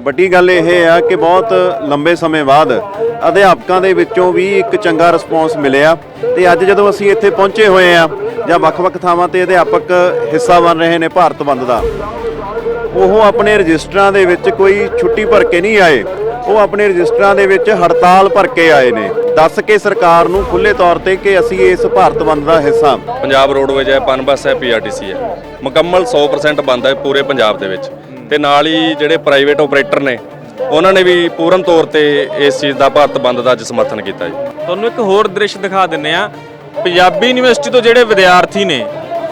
ਵੱਡੀ ਗੱਲ ਇਹ ਆ ਕਿ ਬਹੁਤ ਲੰਬੇ ਸਮੇਂ ਬਾਅਦ ਅਧਿਆਪਕਾਂ ਦੇ ਵਿੱਚੋਂ ਵੀ ਇੱਕ ਚੰਗਾ ਰਿਸਪੌਂਸ ਮਿਲਿਆ ਤੇ ਅੱਜ ਜਦੋਂ ਅਸੀਂ ਇੱਥੇ ਪਹੁੰਚੇ ਹੋਏ ਆ ਜਾਂ ਵੱਖ-ਵੱਖ ਥਾਵਾਂ ਤੇ ਅਧਿਆਪਕ ਹਿੱਸਾ ਬਣ ਰਹੇ ਨੇ ਭਾਰਤ ਬੰਦ ਦਾ, ਉਹ ਆਪਣੇ ਰਜਿਸਟਰਾਂ ਦੇ ਵਿੱਚ ਕੋਈ ਛੁੱਟੀ ਭਰ ਕੇ ਨਹੀਂ ਆਏ। ਉਹ ਆਪਣੇ ਰਜਿਸਟਰਾਂ ਦੇ ਵਿੱਚ ਹੜਤਾਲ ਭਰ ਕੇ ਆਏ ਨੇ। ਦੱਸ ਕੇ ਸਰਕਾਰ ਨੂੰ ਖੁੱਲੇ ਤੌਰ ਤੇ ਕਿ ਅਸੀਂ ਇਸ ਭਾਰਤ ਬੰਦ ਦਾ ਹਿੱਸਾ। ਪੰਜਾਬ ਰੋਡਵੇਜ ਹੈ, ਪਨਬਸ ਹੈ ਪੀਆਰਟੀਸੀ ਹੈ। ਮੁਕੰਮਲ 100% ਬੰਦ ਹੈ ਪੂਰੇ ਪੰਜਾਬ ਦੇ ਵਿੱਚ। ਤੇ ਨਾਲ ਹੀ ਜਿਹੜੇ ਪ੍ਰਾਈਵੇਟ ਆਪਰੇਟਰ ਨੇ ਉਹਨਾਂ ਨੇ ਵੀ ਪੂਰਨ ਤੌਰ ਤੇ ਇਸ ਚੀਜ਼ ਦਾ ਭਾਰਤ ਬੰਦ ਦਾ ਅੱਜ ਸਮਰਥਨ ਕੀਤਾ ਜੀ। ਤੁਹਾਨੂੰ ਇੱਕ ਹੋਰ ਦ੍ਰਿਸ਼ ਦਿਖਾ ਦਿੰਨੇ ਆ ਪੰਜਾਬੀ ਯੂਨੀਵਰਸਿਟੀ ਤੋਂ ਜਿਹੜੇ ਵਿਦਿਆਰਥੀ ਨੇ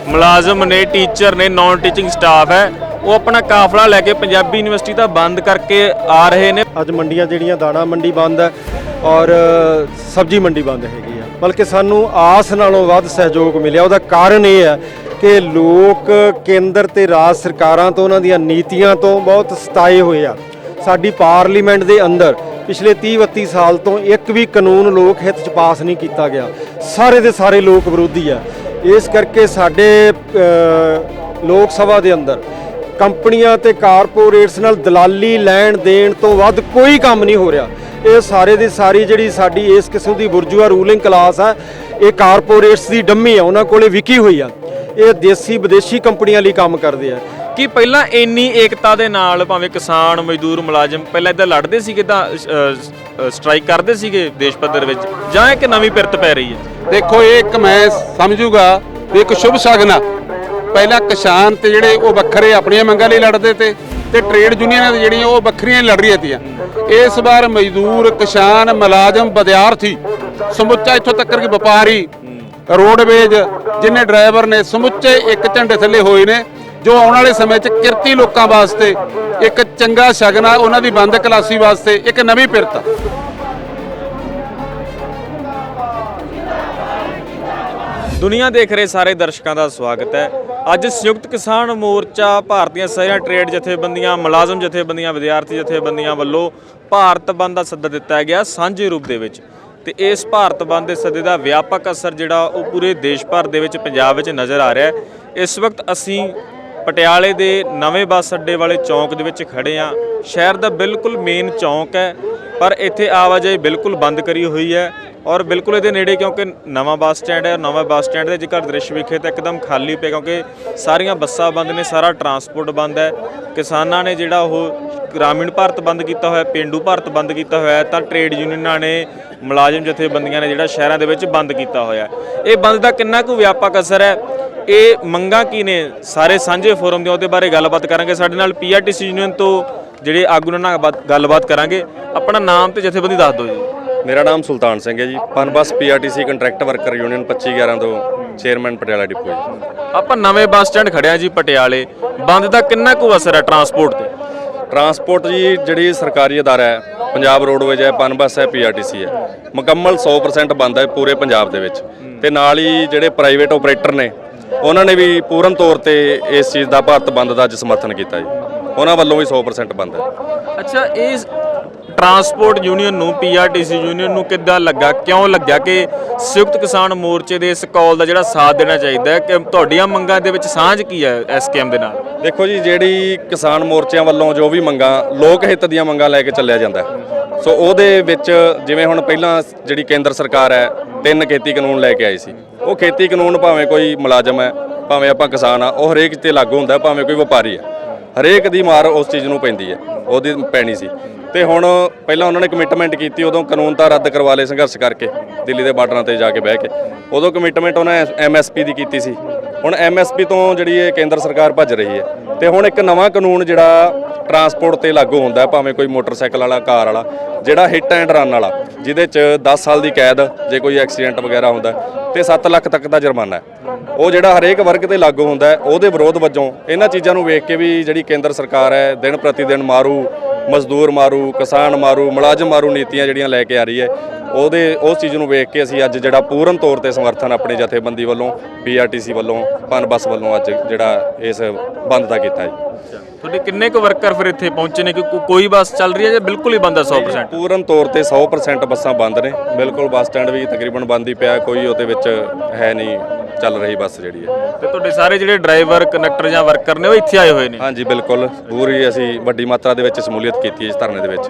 ਮੁਲਾਜ਼ਮ ਨੇ ਟੀਚਰ ਨੇ ਨਾਨ ਟੀਚਿੰਗ ਸਟਾਫ ਹੈ ਉਹ ਆਪਣਾ ਕਾਫਲਾ ਲੈ ਕੇ ਪੰਜਾਬੀ ਯੂਨੀਵਰਸਿਟੀ ਦਾ ਬੰਦ ਕਰਕੇ ਆ ਰਹੇ ਨੇ। ਅੱਜ ਮੰਡੀਆਂ ਜਿਹੜੀਆਂ ਦਾਣਾ ਮੰਡੀ ਬੰਦ ਹੈ ਔਰ ਸਬਜ਼ੀ ਮੰਡੀ ਬੰਦ ਹੈਗੀ ਆ। ਬਲਕਿ ਸਾਨੂੰ ਆਸ ਨਾਲੋਂ ਵੱਧ ਸਹਿਯੋਗ ਮਿਲਿਆ। ਉਹਦਾ ਕਾਰਨ ਇਹ ਹੈ ਕਿ ਲੋਕ ਕੇਂਦਰ ਤੇ ਰਾਜ ਸਰਕਾਰਾਂ ਤੋਂ, ਉਹਨਾਂ ਦੀਆਂ ਨੀਤੀਆਂ ਤੋਂ ਬਹੁਤ ਸਤਾਏ ਹੋਏ ਆ। ਸਾਡੀ ਪਾਰਲੀਮੈਂਟ ਦੇ ਅੰਦਰ ਪਿਛਲੇ 30 32 ਸਾਲ ਤੋਂ ਇੱਕ ਵੀ ਕਾਨੂੰਨ ਲੋਕ ਹਿੱਤ ਚ ਪਾਸ ਨਹੀਂ ਕੀਤਾ ਗਿਆ। ਸਾਰੇ ਦੇ ਸਾਰੇ ਲੋਕ ਵਿਰੋਧੀ ਆ। ਇਸ ਕਰਕੇ ਸਾਡੇ ਲੋਕ ਸਭਾ ਦੇ ਅੰਦਰ ਕੰਪਨੀਆਂ ਤੇ ਕਾਰਪੋਰੇਟਸ ਨਾਲ ਦਲਾਲੀ ਲੈਣ ਦੇਣ ਤੋਂ ਵੱਧ ਕੋਈ ਕੰਮ ਨਹੀਂ ਹੋ ਰਿਹਾ। ਇਹ ਸਾਰੇ ਦੀ ਸਾਰੀ ਜਿਹੜੀ ਸਾਡੀ ਇਸ ਕਿਸਮ ਦੀ ਬੁਰਜੂਆ ਰੂਲਿੰਗ ਕਲਾਸ ਆ, ਇਹ ਕਾਰਪੋਰੇਟਸ ਦੀ ਡੰਮੀ ਆ, ਉਹਨਾਂ ਕੋਲੇ ਵਿਕੀ ਹੋਈ ਆ। ਇਹ ਦੇਸੀ ਵਿਦੇਸ਼ੀ ਕੰਪਨੀਆਂ ਲਈ ਕੰਮ ਕਰਦੇ ਆ। ਕਿ ਪਹਿਲਾਂ ਇੰਨੀ ਏਕਤਾ ਦੇ ਨਾਲ ਭਾਵੇਂ ਕਿਸਾਨ ਮਜ਼ਦੂਰ ਮੁਲਾਜ਼ਮ ਪਹਿਲਾਂ ਇਦਾਂ ਲੜਦੇ ਸੀਗੇ ਤਾਂ ਸਟ੍ਰਾਈਕ ਕਰਦੇ ਸੀਗੇ ਦੇਸ਼ ਪੱਧਰ ਵਿੱਚ? ਜਾਂ ਇੱਕ ਨਵੀਂ ਪਿਰਤ ਪੈ ਰਹੀ ਹੈ? ਦੇਖੋ ਇਹ ਇੱਕ ਮੈਂ ਸਮਝੂਗਾ ਵੀ ਇੱਕ ਸ਼ੁਭ ਸ਼ਗਨ ਪਹਿਲਾਂ ਕਿਸਾਨ ਤੇ ਜਿਹੜੇ ਉਹ ਵੱਖਰੇ ਆਪਣੀਆਂ ਮੰਗਾਂ ਲਈ ਲੜਦੇ ਤੇ ਤੇ ਟ੍ਰੇਡ ਯੂਨੀਅਨਾਂ ਤੇ ਜਿਹੜੀਆਂ ਉਹ ਵੱਖਰੀਆਂ ਲੜ ਰਹੀਆਂ ਤੀਆਂ। ਇਸ ਵਾਰ ਮਜ਼ਦੂਰ ਕਿਸਾਨ ਮੁਲਾਜ਼ਮ ਵਿਦਿਆਰਥੀ ਸਮੁੱਚਾ ਇੱਥੋਂ ਤੱਕ ਕਿ ਵਪਾਰੀ ਰੋਡਵੇਜ ਜਿੰਨੇ ਡਰਾਈਵਰ ਨੇ, ਸਮੁੱਚੇ ਇੱਕ ਝੰਡੇ ਥੱਲੇ ਹੋਏ ਨੇ, ਜੋ ਆਉਣ ਵਾਲੇ ਸਮੇਂ 'ਚ ਕਿਰਤੀ ਲੋਕਾਂ ਵਾਸਤੇ, ਇੱਕ ਚੰਗਾ ਸ਼ਗਨ ਆ ਉਹਨਾਂ ਦੀ ਬੰਦ ਕਲਾਸੀ ਵਾਸਤੇ, ਇੱਕ ਨਵੀਂ ਪਿਰਤ ਆ। ਦੁਨੀਆ ਦੇਖ ਰਹੇ ਸਾਰੇ ਦਰਸ਼ਕਾਂ ਦਾ ਸਵਾਗਤ ਹੈ। ਅੱਜ ਸੰਯੁਕਤ ਕਿਸਾਨ ਮੋਰਚਾ ਭਾਰਤੀਆਂ ਸਾਰੀਆਂ ਟ੍ਰੇਡ ਜਥੇਬੰਦੀਆਂ, ਮੁਲਾਜ਼ਮ ਜਥੇਬੰਦੀਆਂ, ਵਿਦਿਆਰਥੀ ਜਥੇਬੰਦੀਆਂ ਵੱਲੋਂ ਭਾਰਤ ਬੰਦ ਦਾ ਸੱਦਾ ਦਿੱਤਾ ਗਿਆ ਸਾਂਝੇ ਰੂਪ ਦੇ ਵਿੱਚ। ਤੇ ਇਸ ਭਾਰਤ ਬੰਦ ਦੇ ਸੱਦੇ ਦਾ ਵਿਆਪਕ ਅਸਰ ਜਿਹੜਾ ਉਹ ਪੂਰੇ ਦੇਸ਼ ਭਰ ਦੇ ਵਿੱਚ ਪੰਜਾਬ ਵਿੱਚ ਨਜ਼ਰ ਆ ਰਿਹਾ ਹੈ। ਇਸ ਵਕਤ ਅਸੀਂ ਪਟਿਆਲੇ ਦੇ ਨਵੇਂ ਬੱਸ ਅੱਡੇ ਵਾਲੇ ਚੌਂਕ ਦੇ ਵਿੱਚ ਖੜੇ ਆ ਸ਼ਹਿਰ ਦਾ ਬਿਲਕੁਲ ਮੇਨ ਚੌਂਕ ਹੈ, ਪਰ ਇੱਥੇ ਆਵਾਜਾਈ ਬਿਲਕੁਲ ਬੰਦ ਕਰੀ ਹੋਈ ਹੈ ਔਰ ਬਿਲਕੁਲ ਇਹਦੇ ਨੇੜੇ ਕਿਉਂਕਿ ਨਵਾਂ ਬੱਸ ਸਟੈਂਡ ਹੈ ਨਵਾਂ ਬੱਸ ਸਟੈਂਡ ਦੇ ਜੇਕਰ ਦ੍ਰਿਸ਼ ਵਿਖੇ ਤਾਂ ਇੱਕਦਮ ਖਾਲੀ ਪਿਆ ਕਿਉਂਕਿ ਸਾਰੀਆਂ ਬੱਸਾਂ ਬੰਦ ਨੇ, ਸਾਰਾ ਟਰਾਂਸਪੋਰਟ ਬੰਦ ਹੈ। ਕਿਸਾਨਾਂ ਨੇ ਜਿਹੜਾ ਉਹ ਗ੍ਰਾਮੀਣ ਭਾਰਤ ਬੰਦ ਕੀਤਾ ਹੋਇਆ, ਪਿੰਡੂ ਭਾਰਤ ਬੰਦ ਕੀਤਾ ਹੋਇਆ ਤਾਂ ਟ੍ਰੇਡ ਯੂਨੀਅਨਾਂ ਨੇ ਮੁਲਾਜ਼ਮ ਜਥੇਬੰਦੀਆਂ ਨੇ ਜਿਹੜਾ ਸ਼ਹਿਰਾਂ ਦੇ ਵਿੱਚ ਬੰਦ ਕੀਤਾ ਹੋਇਆ। ਇਹ ਬੰਦ ਦਾ ਕਿੰਨਾ ਕੁ ਵਿਆਪਕ ਅਸਰ ਹੈ? ਇਹ ਮੰਗਾਂ ਕੀ ਨੇ? ਸਾਰੇ ਸਾਂਝੇ ਫੋਰਮ ਦੇ ਉਹਦੇ ਬਾਰੇ ਗੱਲਬਾਤ ਕਰਾਂਗੇ। ਸਾਡੇ ਨਾਲ ਪੀਆਰਟੀਸੀ ਯੂਨੀਅਨ ਤੋਂ ਜਿਹੜੇ ਆਗੂ ਨਾਲ ਬਾਤ- ਗੱਲਬਾਤ ਕਰਾਂਗੇ। ਆਪਣਾ ਨਾਮ ਤੇ ਜਥੇਬੰਦੀ ਦੱਸ ਦਿਓ ਜੀ। ਮੇਰਾ ਨਾਮ ਸੁਲਤਾਨ ਸਿੰਘ ਹੈ ji. Punbus PRTC contract worker union 2511 ਤੋਂ ਚੇਅਰਮੈਨ ਪਟਿਆਲਾ ਡਿਪੂ ਜੀ। ਆਪਾਂ ਨਵੇਂ ਬੱਸ ਸਟੈਂਡ ਖੜਿਆ ਜੀ ਪਟਿਆਲੇ। ਬੰਦ ਦਾ ਕਿੰਨਾ ਕੁ ਅਸਰ ਹੈ ਟਰਾਂਸਪੋਰਟ ਤੇ? ਟਰਾਂਸਪੋਰਟ ਜੀ ਜਿਹੜੀ ਸਰਕਾਰੀ ਅਦਾਰਾ ਹੈ, ਪੰਜਾਬ ਰੋਡਵੇਜ ਹੈ ਪਨਬਸ ਹੈ ਪੀਆਰਟੀਸੀ ਹੈ। ਮੁਕੰਮਲ 100% ਬੰਦ ਹੈ ਪੂਰੇ ਪੰਜਾਬ ਦੇ ਵਿੱਚ। ਤੇ ਨਾਲ ਹੀ ਜਿਹੜੇ ਪ੍ਰਾਈਵੇਟ ਆਪਰੇਟਰ ਨੇ, ਉਹਨਾਂ ਨੇ ਵੀ ਪੂਰਨ ਤੌਰ ਤੇ ਇਸ ਚੀਜ਼ ਦਾ ਭਾਰਤ ਬੰਦ ਦਾ ਅੱਜ ਸਮਰਥਨ ਕੀਤਾ ਜੀ। ਉਹਨਾਂ ਵੱਲੋਂ ਵੀ 100% ਬੰਦ ਹੈ। ਅੱਛਾ ਇਸ ਟਰਾਂਸਪੋਰਟ ਯੂਨੀਅਨ ਨੂੰ ਪੀਆਰਟੀਸੀ ਯੂਨੀਅਨ ਨੂੰ ਕਿੱਦਾਂ ਲੱਗਾ? ਕਿਉਂ ਲੱਗਿਆ ਕਿ ਸੰਯੁਕਤ ਕਿਸਾਨ ਮੋਰਚੇ ਦੇ ਇਸ ਕਾਲ ਦਾ ਜਿਹੜਾ ਸਾਥ ਦੇਣਾ ਚਾਹੀਦਾ ਹੈ? ਕਿ ਤੁਹਾਡੀਆਂ ਮੰਗਾਂ ਦੇ ਵਿੱਚ ਸਾਂਝ ਕੀ ਹੈ ਐਸਕੇਐਮ ਦੇ ਨਾਲ? ਦੇਖੋ ਜੀ ਜਿਹੜੀ ਕਿਸਾਨ ਮੋਰਚਿਆਂ ਵੱਲੋਂ ਜੋ ਵੀ ਮੰਗਾਂ ਲੋਕ ਹਿੱਤ ਦੀਆਂ ਮੰਗਾਂ ਲੈ ਕੇ ਚੱਲਿਆ ਜਾਂਦਾ। ਸੋ ਉਹਦੇ ਵਿੱਚ ਜਿਵੇਂ ਹੁਣ ਪਹਿਲਾਂ ਜਿਹੜੀ ਕੇਂਦਰ ਸਰਕਾਰ ਹੈ ਤਿੰਨ ਖੇਤੀ ਕਾਨੂੰਨ ਲੈ ਕੇ ਆਈ ਸੀ। ਉਹ ਖੇਤੀ ਕਾਨੂੰਨ ਭਾਵੇਂ ਕੋਈ ਮੁਲਾਜ਼ਮ ਹੈ ਭਾਵੇਂ ਆਪਾਂ ਕਿਸਾਨ ਆ ਉਹ ਹਰੇਕ ਤੇ ਲਾਗੂ ਹੁੰਦਾ ਭਾਵੇਂ ਕੋਈ ਵਪਾਰੀ ਹੈ। ਹਰੇਕ ਦੀ ਮਾਰ ਉਸ ਚੀਜ਼ ਨੂੰ ਪੈਂਦੀ ਹੈ ਉਹਦੀ ਪੈਣੀ ਸੀ। ਤੇ ਹੁਣ ਪਹਿਲਾਂ ਉਹਨਾਂ ਨੇ ਕਮਿਟਮੈਂਟ ਕੀਤੀ ਉਦੋਂ ਕਾਨੂੰਨ ਤਾਂ ਰੱਦ ਕਰਵਾ ਲਏ ਸੰਘਰਸ਼ ਕਰਕੇ ਦਿੱਲੀ ਦੇ ਬਾਰਡਰਾਂ ਤੇ ਜਾ ਕੇ ਬਹਿ ਕੇ। ਉਦੋਂ ਕਮਿਟਮੈਂਟ ਉਹਨਾਂ ਐਮਐਸਪੀ ਦੀ ਕੀਤੀ ਸੀ। ਹੁਣ ਐਮਐਸਪੀ ਤੋਂ ਜਿਹੜੀ ਇਹ ਕੇਂਦਰ ਸਰਕਾਰ ਭੱਜ ਰਹੀ ਹੈ ਤੇ ਹੁਣ ਇੱਕ ਨਵਾਂ ਕਾਨੂੰਨ ਜਿਹੜਾ ਟਰਾਂਸਪੋਰਟ ਤੇ ਲਾਗੂ ਹੁੰਦਾ ਭਾਵੇਂ ਕੋਈ ਮੋਟਰਸਾਈਕਲ ਵਾਲਾ ਕਾਰ ਵਾਲਾ ਜਿਹੜਾ ਹਿੱਟ ਐਂਡ ਰਨ ਵਾਲਾ ਜਿਹਦੇ ਚ 10 ਸਾਲ ਦੀ ਕੈਦ ਜੇ ਕੋਈ ਐਕਸੀਡੈਂਟ ਵਗੈਰਾ ਹੁੰਦਾ ਹੈ, ਤੇ 7 ਲੱਖ ਤੱਕ ਦਾ ਜੁਰਮਾਨਾ ਹੈ। ਉਹ ਜਿਹੜਾ ਹਰੇਕ ਵਰਗ ਤੇ ਲਾਗੂ ਹੁੰਦਾ ਉਹਦੇ ਵਿਰੋਧ ਵਜੋਂ ਇਹਨਾਂ ਚੀਜ਼ਾਂ ਨੂੰ ਵੇਖ ਕੇ ਵੀ ਜਿਹੜੀ ਕੇਂਦਰ ਸਰਕਾਰ ਹੈ ਦਿਨ ਪ੍ਰਤੀ ਦਿਨ ਮਾਰੂ ਮਜ਼ਦੂਰ ਮਾਰੂ ਕਿਸਾਨ ਮਾਰੂ ਮੁਲਾਜ਼ਮ ਮਾਰੂ ਨੀਤੀਆਂ ਜਿਹੜੀਆਂ ਲੈ ਕੇ ਆ ਰਹੀ ਹੈ। ਉਹਦੇ ਉਸ ਚੀਜ਼ ਨੂੰ ਵੇਖ ਕੇ ਅਸੀਂ ਅੱਜ ਜਿਹੜਾ ਪੂਰਨ ਤੌਰ ਤੇ ਸਮਰਥਨ ਆਪਣੀ ਜਥੇਬੰਦੀ ਵੱਲੋਂ ਪੀਆਰਟੀਸੀ ਵੱਲੋਂ ਪਨਬਸ ਵੱਲੋਂ ਅੱਜ ਜਿਹੜਾ ਇਸ ਬੰਦ ਦਾ ਕੀਤਾ ਜੀ ਤੁਹਾਡੇ ਕਿੰਨੇ ਕੁ ਵਰਕਰ ਫਿਰ ਇੱਥੇ ਪਹੁੰਚੇ ਨੇ? ਕੋ- ਕੋਈ ਬੱਸ ਚੱਲ ਰਹੀ ਹੈ ਜਾਂ ਬਿਲਕੁਲ ਹੀ ਬੰਦ ਹੈ 100% ਪੂਰਨ ਤੌਰ ਤੇ 100% ਬੱਸਾਂ ਬੰਦ ਨੇ। ਬਿਲਕੁਲ ਬੱਸ ਸਟੈਂਡ ਵੀ ਤਕਰੀਬਨ ਬੰਦ ਹੀ ਪਿਆ ਕੋਈ ਉਹਦੇ ਵਿੱਚ ਹੈ ਨਹੀਂ। ਚੱਲ ਰਹੀ ਬੱਸ ਜਿਹੜੀ ਹੈ। ਤੇ ਤੁਹਾਡੇ ਸਾਰੇ ਜਿਹੜੇ ਡਰਾਈਵਰ ਕਨੈਕਟਰ ਜਾਂ ਵਰਕਰ ਨੇ ਉਹ ਇੱਥੇ ਆਏ ਹੋਏ ਨੇ? ਹਾਂਜੀ ਬਿਲਕੁਲ। ਪੂਰੀ ਅਸੀਂ ਵੱਡੀ ਮਾਤਰਾ ਦੇ ਵਿੱਚ ਸ਼ਮੂਲੀਅਤ ਕੀਤੀ ਹੈ ਇਸ ਧਰਨੇ ਦੇ ਵਿੱਚ।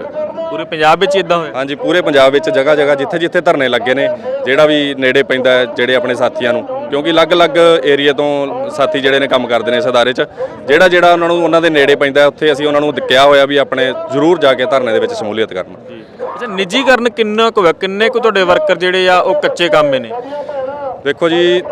ਪੂਰੇ ਪੰਜਾਬ ਵਿੱਚ ਇਦਾਂ ਹੋਇਆ? ਹਾਂਜੀ ਪੂਰੇ ਪੰਜਾਬ ਵਿੱਚ ਜਗ੍ਹਾ ਜਗ੍ਹਾ ਜਿੱਥੇ ਜਿੱਥੇ ਧਰਨੇ ਲੱਗੇ ਨੇ ਜਿਹੜਾ ਵੀ ਨੇੜੇ ਪੈਂਦਾ ਹੈ, ਜਿਹੜੇ ਆਪਣੇ ਸਾਥੀਆਂ ਨੂੰ। ਕਿਉਂਕਿ ਅਲੱਗ-ਅਲੱਗ ਏਰੀਆ ਤੋਂ ਸਾਥੀ ਜਿਹੜੇ ਨੇ ਕੰਮ ਕਰਦੇ ਨੇ ਇਸ ਅਦਾਰੇ 'ਚ। ਜਿਹੜਾ ਜਿਹੜਾ ਉਹਨਾਂ ਨੂੰ ਉਹਨਾਂ ਦੇ ਨੇੜੇ ਪੈਂਦਾ ਹੈ, ਉੱਥੇ ਅਸੀਂ ਉਹਨਾਂ ਨੂੰ ਕਿਹਾ ਹੋਇਆ ਵੀ ਆਪਣੇ ਜ਼ਰੂਰ ਜਾ ਕੇ ਧਰਨੇ ਦੇ ਵਿੱਚ ਸ਼ਮੂਲੀਅਤ ਕਰਨ। ਅੱਛਾ ਨਿੱਜੀਕਰਨ ਕਿੰਨਾ ਕੁ ਹੈ ਕਿੰਨੇ ਕੁ ਤੁਹਾਡੇ ਵਰਕਰ ਜਿਹੜੇ ਆ ਉਹ ਕੱਚੇ ਕਾਮੇ ਨੇ? ਦੇਖੋ ਜੀ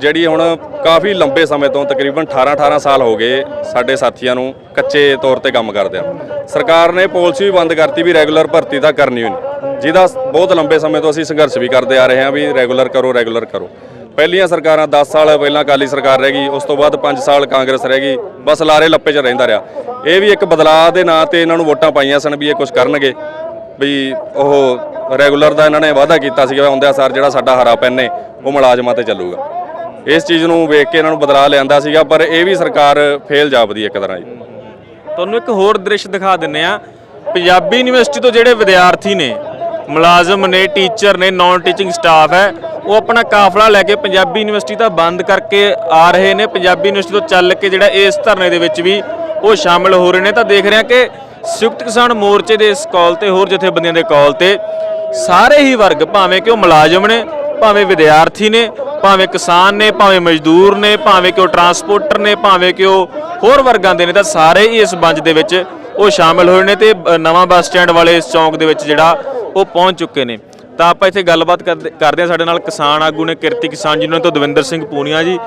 ਜਿਹੜੀ ਹੁਣ ਕਾਫੀ ਲੰਬੇ ਸਮੇਂ ਤੋਂ ਤਕਰੀਬਨ 18-18 ਸਾਲ ਹੋ ਗਏ ਸਾਡੇ ਸਾਥੀਆਂ ਨੂੰ ਕੱਚੇ ਤੌਰ ਤੇ ਕੰਮ ਕਰਦੇ ਆ ਸਰਕਾਰ ਨੇ ਪਾਲਿਸੀ ਵੀ ਬੰਦ ਕਰਤੀ ਵੀ ਰੈਗੂਲਰ ਭਰਤੀ ਤਾਂ ਕਰਨੀ ਹੋਈ ਨਹੀਂ। ਜਿਹਦਾ ਬਹੁਤ ਲੰਬੇ ਸਮੇਂ ਤੋਂ ਅਸੀਂ ਸੰਘਰਸ਼ ਵੀ ਕਰਦੇ ਆ ਰਹੇ ਹਾਂ ਵੀ ਰੈਗੂਲਰ ਕਰੋ ਰੈਗੂਲਰ ਕਰੋ। ਪਹਿਲੀਆਂ ਸਰਕਾਰਾਂ 10 ਸਾਲ ਪਹਿਲਾਂ ਅਕਾਲੀ ਸਰਕਾਰ ਰਹਿ ਗਈ, ਉਸ ਤੋਂ ਬਾਅਦ 5 ਸਾਲ ਕਾਂਗਰਸ ਰਹਿ ਗਈ, ਬਸ ਲਾਰੇ ਲੱਪੇ 'ਚ ਰਹਿੰਦਾ ਰਿਹਾ। ਇਹ ਵੀ ਇੱਕ ਬਦਲਾਅ ਦੇ ਨਾਂ ਤੇ ਇਹਨਾਂ ਨੂੰ ਵੋਟਾਂ ਪਾਈਆਂ ਸਨ ਵੀ ਇਹ ਕੁਝ ਕਰਨਗੇ। ਵੀ ਉਹ ਰੈਗੂਲਰ ਦਾ ਇਹਨਾਂ ਨੇ ਵਾਅਦਾ ਕੀਤਾ ਸੀਗਾ ਆਉਂਦਿਆਂ ਸਾਰ ਜਿਹੜਾ ਸਾਡਾ ਹਰਾ ਪੈਨ ਨੇ ਉਹ ਮੁਲਾਜ਼ਮਾਂ ਤੇ ਚੱਲੂਗਾ। ਇਸ ਚੀਜ਼ ਨੂੰ ਵੇਖ ਕੇ ਇਹਨਾਂ ਨੂੰ ਬਦਲਾ ਲਿਆਂਦਾ ਸੀਗਾ, ਪਰ ਇਹ ਵੀ ਸਰਕਾਰ ਫੇਲ ਜਾਪਦੀ ਹੈ ਇੱਕ ਤਰ੍ਹਾਂ ਜੀ। ਤੁਹਾਨੂੰ ਇੱਕ ਹੋਰ ਦ੍ਰਿਸ਼ ਦਿਖਾ ਦਿੰਨੇ ਆ ਪੰਜਾਬੀ ਯੂਨੀਵਰਸਿਟੀ ਤੋਂ ਜਿਹੜੇ ਵਿਦਿਆਰਥੀ ਨੇ, ਮੁਲਾਜ਼ਮ ਨੇ, ਟੀਚਰ ਨੇ ਨਾਨ ਟੀਚਿੰਗ ਸਟਾਫ ਹੈ, ਉਹ ਆਪਣਾ ਕਾਫਲਾ ਲੈ ਕੇ ਪੰਜਾਬੀ ਯੂਨੀਵਰਸਿਟੀ ਦਾ ਬੰਦ ਕਰਕੇ ਆ ਰਹੇ ਨੇ। ਪੰਜਾਬੀ ਯੂਨੀਵਰਸਿਟੀ ਤੋਂ ਚੱਲ ਕੇ ਜਿਹੜਾ ਇਸ ਧਰਨੇ ਦੇ ਵਿੱਚ ਵੀ ਉਹ ਸ਼ਾਮਲ ਹੋ ਰਹੇ ਨੇ। ਤਾਂ ਦੇਖ ਰਿਹਾ ਕਿ ਸੰਯੁਕਤ ਕਿਸਾਨ ਮੋਰਚੇ ਦੇ ਇਸ ਕਾਲ ਤੇ, ਹੋਰ ਜਥੇਬੰਦੀਆਂ ਦੇ ਕਾਲ ਤੇ ਸਾਰੇ ਹੀ ਵਰਗ, ਭਾਵੇਂ ਕਿ ਉਹ ਮੁਲਾਜ਼ਮ ਨੇ, ਭਾਵੇਂ ਵਿਦਿਆਰਥੀ ਨੇ ਭਾਵੇਂ ਕਿਸਾਨ ਨੇ ਭਾਵੇਂ ਮਜ਼ਦੂਰ ਨੇ ਭਾਵੇਂ ਕਿ ਉਹ ਟਰਾਂਸਪੋਰਟਰ ਨੇ ਭਾਵੇਂ ਕਿ ਉਹ ਹੋਰ ਵਰਗਾਂ ਦੇ ਨੇ ਤਾਂ ਸਾਰੇ ਹੀ ਇਸ ਬੰਜ ਦੇ ਵਿੱਚ ਉਹ ਸ਼ਾਮਲ ਹੋਏ ਨੇ ਤੇ ਨਵਾਂ ਬੱਸ ਸਟੈਂਡ ਵਾਲੇ ਇਸ ਚੌਂਕ ਦੇ ਵਿੱਚ ਜਿਹੜਾ ਉਹ ਪਹੁੰਚ ਚੁੱਕੇ ਨੇ। ਤਾਂ ਆਪਾਂ ਇੱਥੇ ਗੱਲਬਾਤ ਕਰਦੇ ਹਾਂ ਸਾਡੇ ਨਾਲ ਕਿਸਾਨ ਆਗੂ ਨੇ ਕਿਰਤੀ ਕਿਸਾਨ ਯੂਨੀਅਨ ਤੋਂ ਦਵਿੰਦਰ ਸਿੰਘ ਪੂਨੀਆ ਜੀ।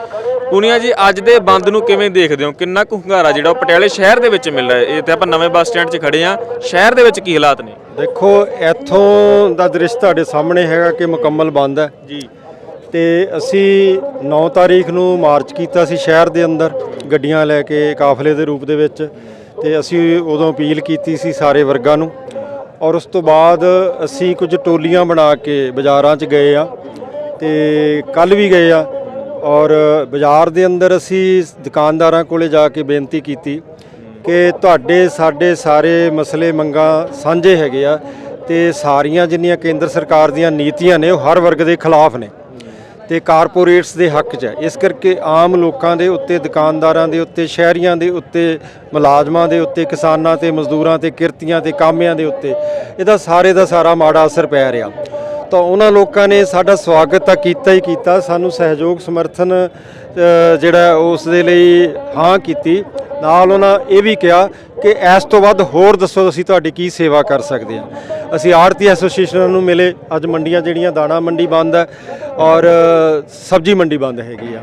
ਪੂਨੀਆ ਜੀ ਅੱਜ ਦੇ ਬੰਦ ਨੂੰ ਕਿਵੇਂ ਦੇਖਦੇ ਹੋ? ਕਿੰਨਾ ਕੁ ਹੁੰਗਾਰਾ ਜਿਹੜਾ ਪਟਿਆਲੇ ਸ਼ਹਿਰ ਦੇ ਵਿੱਚ ਮਿਲ ਰਿਹਾ ਹੈ? ਇੱਥੇ ਆਪਾਂ ਨਵੇਂ ਬੱਸ ਸਟੈਂਡ 'ਚ ਖੜੇ ਆ ਸ਼ਹਿਰ ਦੇ ਵਿੱਚ ਕੀ ਹਾਲਾਤ ਨੇ? ਦੇਖੋ ਇੱਥੋਂ ਦਾ ਦ੍ਰਿਸ਼ ਤੁਹਾਡੇ ਸਾਹਮਣੇ ਹੈਗਾ ਕਿ ਮੁਕੰਮਲ ਬੰਦ ਹੈ। ਜੀ। ਤੇ ਅਸੀਂ 9 ਤਾਰੀਖ ਨੂੰ ਮਾਰਚ ਕੀਤਾ ਸੀ ਸ਼ਹਿਰ ਦੇ ਅੰਦਰ ਗੱਡੀਆਂ ਲੈ ਕੇ ਕਾਫਲੇ ਦੇ ਰੂਪ ਦੇ ਵਿੱਚ ਤੇ ਅਸੀਂ ਉਦੋਂ ਅਪੀਲ ਕੀਤੀ ਸੀ ਸਾਰੇ ਵਰਗਾਂ ਨੂੰ ਔਰ ਉਸ ਤੋਂ ਬਾਅਦ ਅਸੀਂ ਕੁਝ ਟੋਲੀਆਂ ਬਣਾ ਕੇ ਬਾਜ਼ਾਰਾਂ 'ਚ ਗਏ ਆ ਤੇ ਕੱਲ ਵੀ ਗਏ ਆ ਔਰ ਬਾਜ਼ਾਰ ਦੇ ਅੰਦਰ ਅਸੀਂ ਦੁਕਾਨਦਾਰਾਂ ਕੋਲੇ ਜਾ ਕੇ ਬੇਨਤੀ ਕੀਤੀ ਕਿ ਤੁਹਾਡੇ ਸਾਡੇ ਸਾਰੇ ਮਸਲੇ ਮੰਗਾਂ ਸਾਂਝੇ ਹੈਗੇ ਆ ਤੇ ਸਾਰੀਆਂ ਜਿੰਨੀਆਂ ਕੇਂਦਰ ਸਰਕਾਰ ਦੀਆਂ ਨੀਤੀਆਂ ਨੇ ਉਹ ਹਰ ਵਰਗ ਦੇ ਖਿਲਾਫ ਨੇ। ਤੇ ਕਾਰਪੋਰੇਟਸ ਦੇ ਹੱਕ 'ਚ ਹੈ। ਇਸ ਕਰਕੇ ਆਮ ਲੋਕਾਂ ਦੇ ਉੱਤੇ, ਦੁਕਾਨਦਾਰਾਂ ਦੇ ਉੱਤੇ, ਸ਼ਹਿਰੀਆਂ ਦੇ ਉੱਤੇ, ਮੁਲਾਜ਼ਮਾਂ ਦੇ ਉੱਤੇ, ਕਿਸਾਨਾਂ ਤੇ, ਮਜ਼ਦੂਰਾਂ ਤੇ, ਕਿਰਤੀਆਂ ਤੇ, ਕਾਮਿਆਂ ਦੇ ਉੱਤੇ ਇਹਦਾ ਸਾਰੇ ਦਾ ਸਾਰਾ ਮਾੜਾ ਅਸਰ ਪੈ ਰਿਹਾ। ਤਾਂ ਉਹਨਾਂ ਲੋਕਾਂ ਨੇ ਸਾਡਾ ਸਵਾਗਤ ਤਾਂ ਕੀਤਾ ਹੀ ਕੀਤਾ, ਸਾਨੂੰ ਸਹਿਯੋਗ ਸਮਰਥਨ ਜਿਹੜਾ ਉਸ ਦੇ ਲਈ ਹਾਂ ਕੀਤੀ। ਨਾਲ ਉਹਨਾਂ ਇਹ ਵੀ ਕਿਹਾ ਕਿ ਇਸ ਤੋਂ ਵੱਧ ਹੋਰ ਦੱਸੋ ਅਸੀਂ ਤੁਹਾਡੀ ਕੀ ਸੇਵਾ ਕਰ ਸਕਦੇ ਹਾਂ। ਅਸੀਂ ਆੜਤੀ ਐਸੋਸੀਏਸ਼ਨ ਨੂੰ ਮਿਲੇ, ਅੱਜ ਮੰਡੀਆਂ ਜਿਹੜੀਆਂ ਦਾਣਾ ਮੰਡੀ ਬੰਦ ਹੈ ਔਰ ਸਬਜ਼ੀ ਮੰਡੀ ਬੰਦ ਹੈਗੀ ਆ।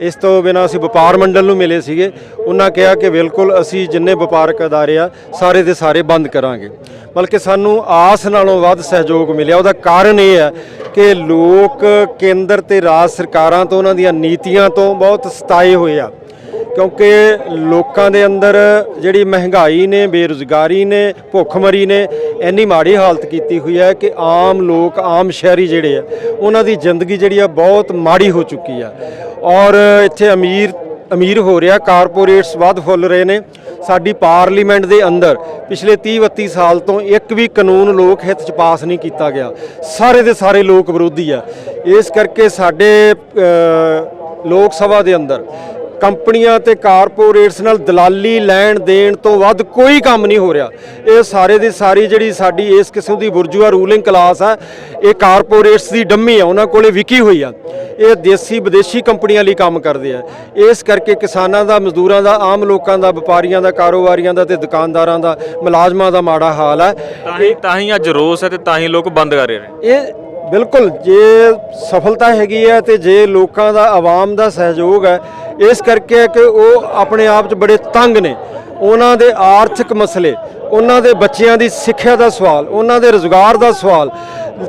ਇਸ ਤੋਂ ਬਿਨਾਂ ਅਸੀਂ ਵਪਾਰ ਮੰਡਲ ਨੂੰ ਮਿਲੇ ਸੀਗੇ। ਉਹਨਾਂ ਕਿਹਾ ਕਿ ਬਿਲਕੁਲ ਅਸੀਂ ਜਿੰਨੇ ਵਪਾਰਕ ਅਦਾਰੇ ਆ, ਸਾਰੇ ਦੇ ਸਾਰੇ ਬੰਦ ਕਰਾਂਗੇ। ਬਲਕਿ ਸਾਨੂੰ ਆਸ ਨਾਲੋਂ ਵੱਧ ਸਹਿਯੋਗ ਮਿਲਿਆ। ਉਹਦਾ ਕਾਰਨ ਇਹ ਹੈ ਕਿ ਲੋਕ ਕੇਂਦਰ ਤੇ ਰਾਜ ਸਰਕਾਰਾਂ ਤੋਂ, ਉਹਨਾਂ ਦੀਆਂ ਨੀਤੀਆਂ ਤੋਂ ਬਹੁਤ ਸਤਾਏ ਹੋਏ ਆ। ਕਿਉਂਕਿ ਲੋਕਾਂ ਦੇ ਅੰਦਰ ਜਿਹੜੀ ਮਹਿੰਗਾਈ ਨੇ, ਬੇਰੁਜ਼ਗਾਰੀ ਨੇ, ਭੁੱਖਮਰੀ ਨੇ, ਇੰਨੀ ਮਾੜੀ ਹਾਲਤ ਕੀਤੀ ਹੋਈ ਹੈ ਕਿ ਆਮ ਲੋਕ, ਆਮ ਸ਼ਹਿਰੀ ਜਿਹੜੇ ਆ, ਉਹਨਾਂ ਦੀ ਜ਼ਿੰਦਗੀ ਜਿਹੜੀ ਆ ਬਹੁਤ ਮਾੜੀ ਹੋ ਚੁੱਕੀ ਆ। ਔਰ ਇੱਥੇ ਅਮੀਰ ਅਮੀਰ ਹੋ ਰਿਹਾ, ਕਾਰਪੋਰੇਟਸ ਵੱਧ ਫੁੱਲ ਰਹੇ ਨੇ। ਸਾਡੀ ਪਾਰਲੀਮੈਂਟ ਦੇ ਅੰਦਰ ਪਿਛਲੇ 30 32 ਸਾਲ ਤੋਂ ਇੱਕ ਵੀ ਕਾਨੂੰਨ ਲੋਕ ਹਿੱਤ ਚ ਪਾਸ ਨਹੀਂ ਕੀਤਾ ਗਿਆ। ਸਾਰੇ ਦੇ ਸਾਰੇ ਲੋਕ ਵਿਰੋਧੀ ਆ। ਇਸ ਕਰਕੇ ਸਾਡੇ ਲੋਕ ਸਭਾ ਦੇ ਅੰਦਰ ਕੰਪਨੀਆਂ ਤੇ ਕਾਰਪੋਰੇਟਸ ਨਾਲ ਦਲਾਲੀ ਲੈਣ ਦੇਣ ਤੋਂ ਵੱਧ ਕੋਈ ਕੰਮ ਨਹੀਂ ਹੋ ਰਿਹਾ। ਇਹ ਸਾਰੇ ਦੀ ਸਾਰੀ ਜਿਹੜੀ ਸਾਡੀ ਇਸ ਕਿਸਮ ਦੀ ਬੁਰਜੂਆ ਰੂਲਿੰਗ ਕਲਾਸ ਆ ਇਹ ਕਾਰਪੋਰੇਟਸ ਦੀ ਡੰਮੀ ਆ ਉਹਨਾਂ ਕੋਲੇ ਵਿਕੀ ਹੋਈ ਆ। ਇਹ ਦੇਸੀ ਵਿਦੇਸ਼ੀ ਕੰਪਨੀਆਂ ਲਈ ਕੰਮ ਕਰਦੇ ਆ। ਇਸ ਕਰਕੇ ਕਿਸਾਨਾਂ ਦਾ ਮਜ਼ਦੂਰਾਂ ਦਾ ਆਮ ਲੋਕਾਂ ਦਾ ਵਪਾਰੀਆਂ ਦਾ ਕਾਰੋਬਾਰੀਆਂ ਦਾ ਤੇ ਦੁਕਾਨਦਾਰਾਂ ਦਾ ਮੁਲਾਜ਼ਮਾਂ ਦਾ ਮਾੜਾ ਹਾਲ ਹੈ ਤਾਂ ਹੀ ਤਾਂ ਹੀ ਅੱਜ ਰੋਸ ਹੈ ਤੇ ਤਾਂ ਹੀ ਲੋਕ ਬੰਦ ਕਰ ਰਹੇ ਨੇ। ਇਹ ਬਿਲਕੁਲ, ਜੇ ਸਫਲਤਾ ਹੈਗੀ ਹੈ ਤੇ ਜੇ ਲੋਕਾਂ ਦਾ, ਆਵਾਮ ਦਾ ਸਹਿਯੋਗ ਹੈ, ਇਸ ਕਰਕੇ ਹੈ ਕਿ ਉਹ ਆਪਣੇ ਆਪ 'ਚ ਬੜੇ ਤੰਗ ਨੇ। ਉਹਨਾਂ ਦੇ ਆਰਥਿਕ ਮਸਲੇ, ਉਹਨਾਂ ਦੇ ਬੱਚਿਆਂ ਦੀ ਸਿੱਖਿਆ ਦਾ ਸਵਾਲ, ਉਹਨਾਂ ਦੇ ਰੋਜ਼ਗਾਰ ਦਾ ਸਵਾਲ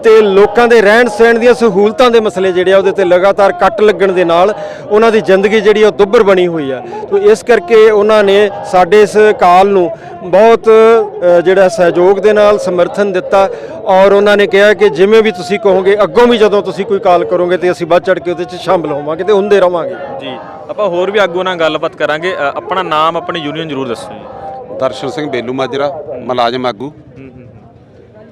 ਤੇ ਲੋਕਾਂ ਦੇ ਰਹਿਣ ਸਹਿਣ ਦੀਆਂ ਸਹੂਲਤਾਂ ਦੇ ਮਸਲੇ ਜਿਹੜੇ ਆ ਉਹਦੇ ਤੇ ਲਗਾਤਾਰ ਕੱਟ ਲੱਗਣ ਦੇ ਨਾਲ ਉਹਨਾਂ ਦੀ ਜ਼ਿੰਦਗੀ ਜਿਹੜੀ ਆ ਉਹ ਦੁੱਭਰ ਬਣੀ ਹੋਈ ਆ। ਤੋ ਇਸ ਕਰਕੇ ਉਹਨਾਂ ਨੇ ਸਾਡੇ ਇਸ ਕਾਲ ਨੂੰ ਬਹੁਤ ਜਿਹੜਾ ਸਹਿਯੋਗ ਦੇ ਨਾਲ ਸਮਰਥਨ ਦਿੱਤਾ ਔਰ ਉਹਨਾਂ ਨੇ ਕਿਹਾ ਕਿ ਜਿਵੇਂ ਵੀ ਤੁਸੀਂ ਕਹੋਗੇ ਅੱਗੋਂ ਵੀ ਜਦੋਂ ਤੁਸੀਂ ਕੋਈ ਕਾਲ ਕਰੋਗੇ ਤੇ ਅਸੀਂ ਵੱਧ ਚੜ ਕੇ ਉਹਦੇ 'ਚ ਸ਼ਾਮਲ ਹੋਵਾਂਗੇ ਤੇ ਹੁੰਦੇ ਰਵਾਂਗੇ। ਜੀ ਆਪਾਂ ਹੋਰ ਵੀ ਆਗੂ ਨਾਲ ਗੱਲਬਾਤ ਕਰਾਂਗੇ। ਆਪਣਾ ਨਾਮ ਆਪਣੀ ਯੂਨੀਅਨ ਜ਼ਰੂਰ ਦੱਸੋ ਜੀ। ਦਰਸ਼ਨ ਸਿੰਘ ਬੇਲੂ ਮਾਜਰਾ ਮੁਲਾਜ਼ਮ ਆਗੂ।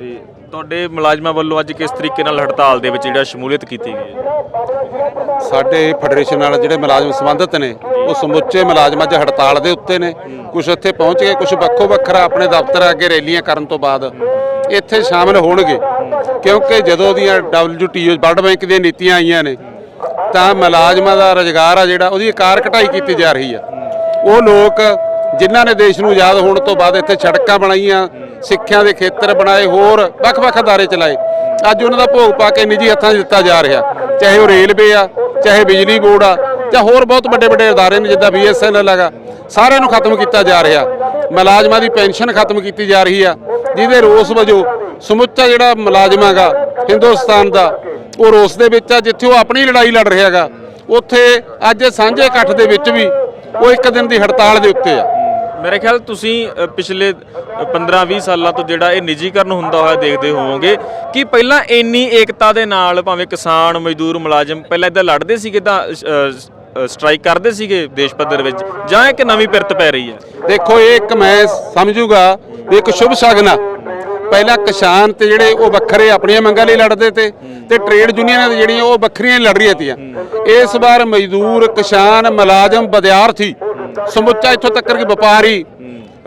ਤੇ ਤੁਹਾਡੇ ਮੁਲਾਜ਼ਮਾਂ ਵੱਲੋਂ ਅੱਜ ਕਿਸ ਤਰੀਕੇ ਨਾਲ ਹੜਤਾਲ ਦੇ ਵਿੱਚ ਜਿਹੜਾ ਸ਼ਮੂਲੀਅਤ ਕੀਤੀ ਗਈ ਹੈ? ਸਾਡੇ ਫੈਡਰੇਸ਼ਨ ਨਾਲ ਜਿਹੜੇ ਮੁਲਾਜ਼ਮ ਸੰਬੰਧਿਤ ਨੇ, ਉਹ ਸਮੁੱਚੇ ਮੁਲਾਜ਼ਮਾਂ 'ਚ ਹੜਤਾਲ ਦੇ ਉੱਤੇ ਨੇ। ਕੁਝ ਇੱਥੇ ਪਹੁੰਚ ਗਏ ਕੁਝ ਵੱਖੋ ਵੱਖਰਾ ਆਪਣੇ ਦਫ਼ਤਰ ਅੱਗੇ ਰੈਲੀਆਂ ਕਰਨ ਤੋਂ ਬਾਅਦ ਇੱਥੇ ਸ਼ਾਮਲ ਹੋਣਗੇ। ਕਿਉਂਕਿ ਜਦੋਂ ਦੀਆਂ WTO ਵਰਲਡ ਬੈਂਕ ਦੀਆਂ ਨੀਤੀਆਂ ਆਈਆਂ ਨੇ, ਤਾਂ ਮੁਲਾਜ਼ਮਾਂ ਦਾ ਰੁਜ਼ਗਾਰ ਆ ਜਿਹੜਾ, ਉਹਦੀ ਕਾਰ ਘਟਾਈ ਕੀਤੀ ਜਾ ਰਹੀ ਆ। ਉਹ ਲੋਕ ਜਿਨ੍ਹਾਂ ਨੇ ਦੇਸ਼ ਨੂੰ ਆਜ਼ਾਦ ਹੋਣ ਤੋਂ ਬਾਅਦ ਇੱਥੇ ਸੜਕਾਂ ਬਣਾਈਆਂ ਸਿੱਖਿਆ ਦੇ ਖੇਤਰ ਬਣਾਏ, ਹੋਰ ਵੱਖ-ਵੱਖ ਅਦਾਰੇ ਚਲਾਏ। ਅੱਜ ਉਹਨਾਂ ਦਾ ਭੋਗ ਪਾ ਕੇ ਨਿੱਜੀ ਹੱਥਾਂ 'ਚ ਦਿੱਤਾ ਜਾ ਰਿਹਾ। ਚਾਹੇ ਉਹ ਰੇਲਵੇ ਆ, ਚਾਹੇ ਬਿਜਲੀ ਬੋਰਡ ਆ, ਜਾਂ ਹੋਰ ਬਹੁਤ ਵੱਡੇ ਵੱਡੇ ਅਦਾਰੇ ਨੇ, ਜਿੱਦਾਂ BSNL ਹੈਗਾ, ਸਾਰਿਆਂ ਨੂੰ ਖਤਮ ਕੀਤਾ ਜਾ ਰਿਹਾ। ਮੁਲਾਜ਼ਮਾਂ ਦੀ ਪੈਨਸ਼ਨ ਖਤਮ ਕੀਤੀ ਜਾ ਰਹੀ ਆ, ਜਿਹਦੇ ਰੋਸ ਵਜੋਂ ਸਮੁੱਚਾ ਜਿਹੜਾ ਮੁਲਾਜ਼ਮ ਹੈਗਾ, ਹਿੰਦੁਸਤਾਨ ਦਾ, ਉਹ ਰੋਸ ਦੇ ਵਿੱਚ ਆ, ਜਿੱਥੇ ਉਹ ਆਪਣੀ ਲੜਾਈ ਲੜ ਰਿਹਾ ਹੈਗਾ। ਉੱਥੇ ਅੱਜ ਸਾਂਝੇ ਇਕੱਠ ਦੇ ਵਿੱਚ ਵੀ ਉਹ ਇੱਕ ਦਿਨ ਦੀ ਹੜਤਾਲ ਦੇ ਉੱਤੇ ਆ। ਮੇਰੇ ਖਿਆਲ ਤੁਸੀਂ ਪਿਛਲੇ 15-20 ਸਾਲਾਂ ਤੋਂ ਜਿਹੜਾ ਇਹ ਨਿੱਜੀਕਰਨ ਹੁੰਦਾ ਹੋਇਆ ਦੇਖਦੇ ਹੋਵੋਗੇ ਕਿ ਪਹਿਲਾਂ ਇੰਨੀ ਏਕਤਾ ਦੇ ਨਾਲ ਭਾਵੇਂ ਕਿਸਾਨ, ਮਜ਼ਦੂਰ, ਮੁਲਾਜ਼ਮ ਪਹਿਲਾਂ ਇਦਾਂ ਲੜਦੇ ਸੀਗੇ ਤਾਂ ਸਟ੍ਰਾਈਕ ਕਰਦੇ ਸੀਗੇ ਦੇਸ਼ ਪੱਧਰ ਵਿੱਚ ਜਾਂ ਇੱਕ ਨਵੀਂ ਪਿਰਤ ਪੈ ਰਹੀ ਹੈ? ਦੇਖੋ, ਇਹ ਇੱਕ ਮੈਂ ਸਮਝੂਗਾ ਵੀ ਇੱਕ ਸ਼ੁਭ ਸ਼ਗਨ ਪਹਿਲਾਂ ਕਿਸਾਨ ਤੇ ਜਿਹੜੇ ਉਹ ਵੱਖਰੇ ਆਪਣੀਆਂ ਮੰਗਾਂ ਲਈ ਲੜਦੇ ਤੇ ਤੇ ਟ੍ਰੇਡ ਯੂਨੀਅਨਾਂ ਦੇ ਜਿਹੜੀਆਂ ਉਹ ਵੱਖਰੀਆਂ ਲੜ ਰਹੀਆਂ ਤੀਆਂ। ਇਸ ਵਾਰ ਮਜ਼ਦੂਰ, ਕਿਸਾਨ, ਮੁਲਾਜ਼ਮ, ਵਿਦਿਆਰਥੀ ਸਮੁੱਚਾ ਇੱਥੋਂ ਤੱਕ ਕਿ ਵਪਾਰੀ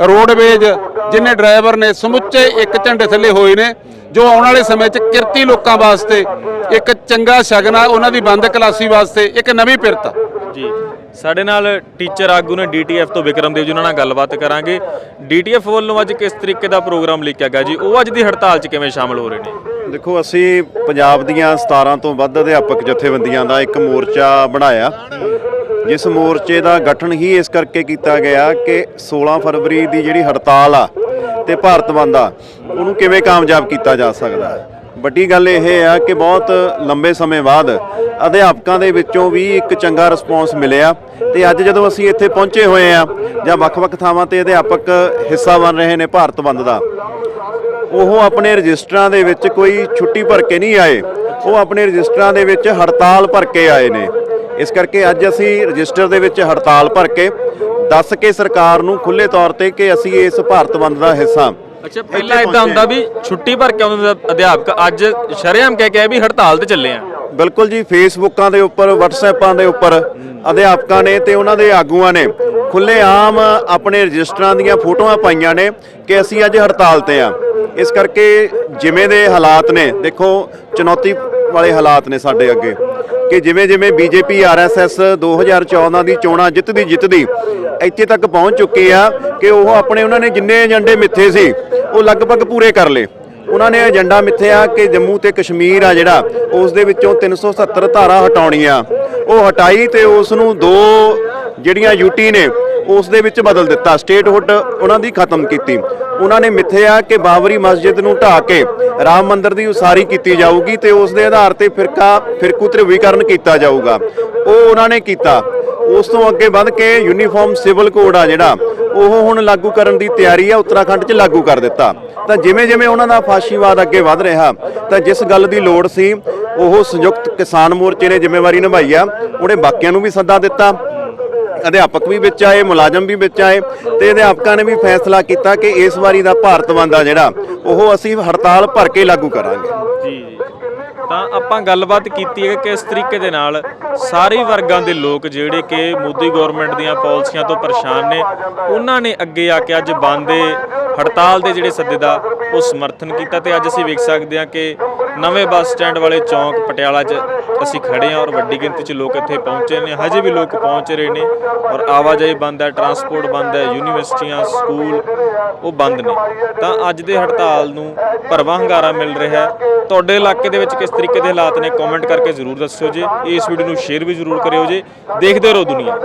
ਰੋਡਵੇਜ ਜਿੰਨੇ ਡਰਾਈਵਰ ਨੇ ਸਮੁੱਚੇ ਇੱਕ ਝੰਡੇ ਥੱਲੇ ਹੋਏ ਨੇ ਜੋ ਆਉਣ ਵਾਲੇ ਸਮੇਂ 'ਚ ਕਿਰਤੀ ਲੋਕਾਂ ਵਾਸਤੇ ਇੱਕ ਚੰਗਾ ਸ਼ਗਨ ਆ ਉਹਨਾਂ ਦੀ ਬੰਦ ਕਲਾਸੀ ਵਾਸਤੇ ਇੱਕ ਨਵੀਂ ਪਿਰਤ ਆ। ਜੀ। ਸਾਡੇ ਨਾਲ ਟੀਚਰ ਆਗੂ ਨੇ ਡੀਟੀਐਫ ਤੋਂ ਵਿਕਰਮਦੇਵ ਜੀ ਉਹਨਾਂ ਨਾਲ ਗੱਲਬਾਤ ਕਰਾਂਗੇ। ਡੀਟੀਐਫ ਵੱਲੋਂ ਅੱਜ ਕਿਸ ਤਰੀਕੇ ਦਾ ਪ੍ਰੋਗਰਾਮ ਲਿਖਿਆ ਗਿਆ ਜੀ? ਉਹ ਅੱਜ ਦੀ ਹੜਤਾਲ 'ਚ ਕਿਵੇਂ ਸ਼ਾਮਲ ਹੋ ਰਹੇ ਨੇ? ਦੇਖੋ ਅਸੀਂ ਪੰਜਾਬ ਦੀਆਂ 17 ਤੋਂ ਵੱਧ ਅਧਿਆਪਕ ਜਥੇਬੰਦੀਆਂ ਦਾ ਇੱਕ ਮੋਰਚਾ ਬਣਾਇਆ। ਜਿਸ ਮੋਰਚੇ ਦਾ ਗਠਨ ਹੀ ਇਸ ਕਰਕੇ ਕੀਤਾ ਗਿਆ ਕਿ 16 ਫਰਵਰੀ ਦੀ ਜਿਹੜੀ ਹੜਤਾਲ ਆ ਤੇ ਭਾਰਤ ਬੰਦ ਆ, ਉਹਨੂੰ ਕਿਵੇਂ ਕਾਮਯਾਬ ਕੀਤਾ ਜਾ ਸਕਦਾ ਹੈ? ਵੱਡੀ ਗੱਲ ਇਹ ਆ ਕਿ ਬਹੁਤ ਲੰਬੇ ਸਮੇਂ ਬਾਅਦ ਅਧਿਆਪਕਾਂ ਦੇ ਵਿੱਚੋਂ ਵੀ ਇੱਕ ਚੰਗਾ ਰਿਸਪੌਂਸ ਮਿਲਿਆ ਤੇ ਅੱਜ ਜਦੋਂ ਅਸੀਂ ਇੱਥੇ ਪਹੁੰਚੇ ਹੋਏ ਆ ਜਾਂ ਵੱਖ-ਵੱਖ ਥਾਵਾਂ ਤੇ ਅਧਿਆਪਕ ਹਿੱਸਾ ਬਣ ਰਹੇ ਨੇ ਭਾਰਤ ਬੰਦ ਦਾ, ਉਹ ਆਪਣੇ ਰਜਿਸਟਰਾਂ ਦੇ ਵਿੱਚ ਕੋਈ ਛੁੱਟੀ ਭਰ ਕੇ ਨਹੀਂ ਆਏ, ਉਹ ਆਪਣੇ ਰਜਿਸਟਰਾਂ ਦੇ ਵਿੱਚ ਹੜਤਾਲ ਭਰ ਕੇ ਆਏ ਨੇ। ਇਸ ਕਰਕੇ ਅੱਜ ਅਸੀਂ ਰਜਿਸਟਰ ਦੇ ਵਿੱਚ ਹੜਤਾਲ ਭਰ ਕੇ ਦੱਸ ਕੇ ਸਰਕਾਰ ਨੂੰ ਖੁੱਲੇ ਤੌਰ ਤੇ ਕਿ ਅਸੀਂ ਇਸ ਭਾਰਤ ਬੰਦ ਦਾ ਹਿੱਸਾ ਅੱਛਾ ਪਹਿਲਾਂ ਇਦਾਂ ਹੁੰਦਾ ਵੀ ਛੁੱਟੀ ਭਰ ਕੇ ਆਉਂਦੇ ਅਧਿਆਪਕ ਅੱਜ ਸ਼ਰੇਆਮ ਕਹਿ ਕੇ ਵੀ ਹੜਤਾਲ ਤੇ ਚੱਲੇ ਆ। ਬਿਲਕੁਲ ਜੀ ਫੇਸਬੁੱਕਾਂ ਦੇ ਉੱਪਰ ਵਟਸਐਪਾਂ ਦੇ ਉੱਪਰ ਅਧਿਆਪਕਾਂ ਨੇ ਤੇ ਉਹਨਾਂ ਦੇ ਆਗੂਆਂ ਨੇ ਖੁੱਲੇ ਆਮ ਆਪਣੇ ਰਜਿਸਟਰਾਂ ਦੀਆਂ ਫੋਟੋਆਂ ਪਾਈਆਂ ਨੇ ਕਿ ਅਸੀਂ ਅੱਜ ਹੜਤਾਲ ਤੇ ਆ। ਇਸ ਕਰਕੇ ਜਿਵੇਂ ਦੇ ਹਾਲਾਤ ਨੇ ਦੇਖੋ ਚੁਣੌਤੀ ਵਾਲੇ ਹਾਲਾਤ ਨੇ ਸਾਡੇ ਅੱਗੇ। ਕਿ ਜਿਵੇਂ ਜਿਵੇਂ ਬੀਜੇਪੀ ਆਰਐਸਐਸ 2014 ਦੀ ਚੋਣਾਂ ਜਿੱਤਦੀ ਜਿੱਤਦੀ ਇੱਥੇ ਤੱਕ ਪਹੁੰਚ ਚੁੱਕੇ ਆ ਕਿ ਉਹ ਆਪਣੇ ਉਹਨਾਂ ਨੇ ਜਿੰਨੇ ਏਜੰਡੇ ਮਿੱਥੇ ਸੀ, ਉਹ ਲਗਭਗ ਪੂਰੇ ਕਰ ਲਏ। ਉਹਨਾਂ ਨੇ ਏਜੰਡਾ ਮਿੱਥਿਆ ਕਿ ਜੰਮੂ ਤੇ ਕਸ਼ਮੀਰ ਆ ਜਿਹੜਾ, ਉਸ ਦੇ ਵਿੱਚੋਂ 370 ਧਾਰਾ ਹਟਾਉਣੀਆਂ। ਉਹ ਹਟਾਈ ਤੇ ਉਸ ਨੂੰ ਦੋ ਜਿਹੜੀਆਂ ਯੂਟੀ ਨੇ, ਉਸ ਦੇ ਵਿੱਚ ਬਦਲ ਦਿੱਤਾ, ਸਟੇਟਹੁੱਡ ਉਹਨਾਂ ਦੀ ਖਤਮ ਕੀਤੀ। ਉਹਨਾਂ ਨੇ ਮਿੱਥਿਆ ਕਿ ਬਾਬਰੀ ਮਸਜਿਦ ਨੂੰ ਢਾਹ ਕੇ ਰਾਮ ਮੰਦਿਰ ਦੀ ਉਸਾਰੀ ਕੀਤੀ ਜਾਊਗੀ ਤੇ ਉਸ ਦੇ ਆਧਾਰ ਤੇ ਫਿਰਕਾ, ਫਿਰਕੂ ਧਰਵੀਕਰਨ ਕੀਤਾ ਜਾਊਗਾ। ਉਹ ਉਹਨਾਂ ਨੇ ਕੀਤਾ। ਉਸ ਤੋਂ ਅੱਗੇ ਵੱਧ ਕੇ ਯੂਨੀਫਾਰਮ ਸਿਵਲ ਕੋਡ ਆ ਜਿਹੜਾ, ਉਹ ਹੁਣ ਲਾਗੂ ਕਰਨ ਦੀ ਤਿਆਰੀ ਆ, ਉੱਤਰਾਖੰਡ 'ਚ ਲਾਗੂ ਕਰ ਦਿੱਤਾ। ਤਾਂ ਜਿਵੇਂ ਜਿਵੇਂ ਉਹਨਾਂ ਦਾ ਫਾਸ਼ੀਵਾਦ ਅੱਗੇ ਵਧ ਰਿਹਾ, ਤਾਂ ਜਿਸ ਗੱਲ ਦੀ ਲੋੜ ਸੀ, ਉਹ ਸੰਯੁਕਤ ਕਿਸਾਨ ਮੋਰਚੇ ਨੇ ਜ਼ਿੰਮੇਵਾਰੀ ਨਿਭਾਈ ਆ, ਉਹਨੇ ਬਾਕੀਆਂ ਨੂੰ ਵੀ ਸੱਦਾ ਦਿੱਤਾ। ਅਧਿਆਪਕ ਵੀ ਵਿੱਚ ਆਏ, ਮੁਲਾਜ਼ਮ ਵੀ ਵਿੱਚ ਆਏ ਤੇ ਅਧਿਆਪਕਾਂ ਨੇ ਵੀ ਫੈਸਲਾ ਕੀਤਾ ਕਿ ਇਸ ਵਾਰੀ ਦਾ ਭਾਰਤ ਬੰਦ ਆ ਜਿਹੜਾ, ਉਹ ਅਸੀਂ ਹੜਤਾਲ ਭਰ ਕੇ ਲਾਗੂ ਕਰਾਂਗੇ। ਜੀ ਜੀ। ਤਾਂ ਆਪਾਂ ਗੱਲਬਾਤ ਕੀਤੀ ਹੈ ਕਿ ਕਿਸ ਤਰੀਕੇ ਦੇ ਨਾਲ ਸਾਰੇ ਵਰਗਾਂ ਦੇ ਲੋਕ ਜਿਹੜੇ ਕਿ ਮੋਦੀ ਗਵਰਨਮੈਂਟ ਦੀਆਂ ਪਾਲਿਸੀਆਂ ਤੋਂ ਪਰੇਸ਼ਾਨ ਨੇ, ਉਹਨਾਂ ਨੇ ਅੱਗੇ ਆ ਕੇ ਅੱਜ ਬੰਦ ਦੇ ਹੜਤਾਲ ਦੇ ਜਿਹੜੇ ਸੱਦੇ ਦਾ ਉਹ ਸਮਰਥਨ ਕੀਤਾ ਤੇ ਅੱਜ ਅਸੀਂ ਵੇਖ ਸਕਦੇ ਹਾਂ ਕਿ ਨਵੇਂ ਬੱਸ ਸਟੈਂਡ ਵਾਲੇ ਚੌਂਕ ਪਟਿਆਲਾ 'ਚ ਅਸੀਂ ਖੜੇ ਹਾਂ ਔਰ ਵੱਡੀ ਗਿਣਤੀ 'ਚ ਲੋਕ ਇੱਥੇ ਪਹੁੰਚੇ ਨੇ। ਹਜੇ ਵੀ ਲੋਕ ਪਹੁੰਚ ਰਹੇ ਨੇ ਔਰ ਆਵਾਜਾਈ ਬੰਦ ਹੈ, ਟਰਾਂਸਪੋਰਟ ਬੰਦ ਹੈ, ਯੂਨੀਵਰਸਿਟੀਆਂ, ਸਕੂਲ ਉਹ ਬੰਦ ਨੇ। ਤਾਂ ਅੱਜ ਦੇ ਹੜਤਾਲ ਨੂੰ ਭਰਵਾਂ ਹੰਗਾਰਾ ਮਿਲ ਰਿਹਾ ਹੈ। ਤੁਹਾਡੇ ਇਲਾਕੇ ਦੇ ਵਿੱਚ ਕਿਸ ਤਰੀਕੇ ਦੇ ਹਾਲਾਤ ਨੇ? ਕਮੈਂਟ ਕਰਕੇ ਜ਼ਰੂਰ ਦੱਸਿਓ ਜੀ। ਇਸ ਵੀਡੀਓ ਨੂੰ ਸ਼ੇਅਰ ਵੀ ਜ਼ਰੂਰ ਕਰਿਓ ਜੀ। ਦੇਖਦੇ ਰਹੋ ਦੁਨੀਆ।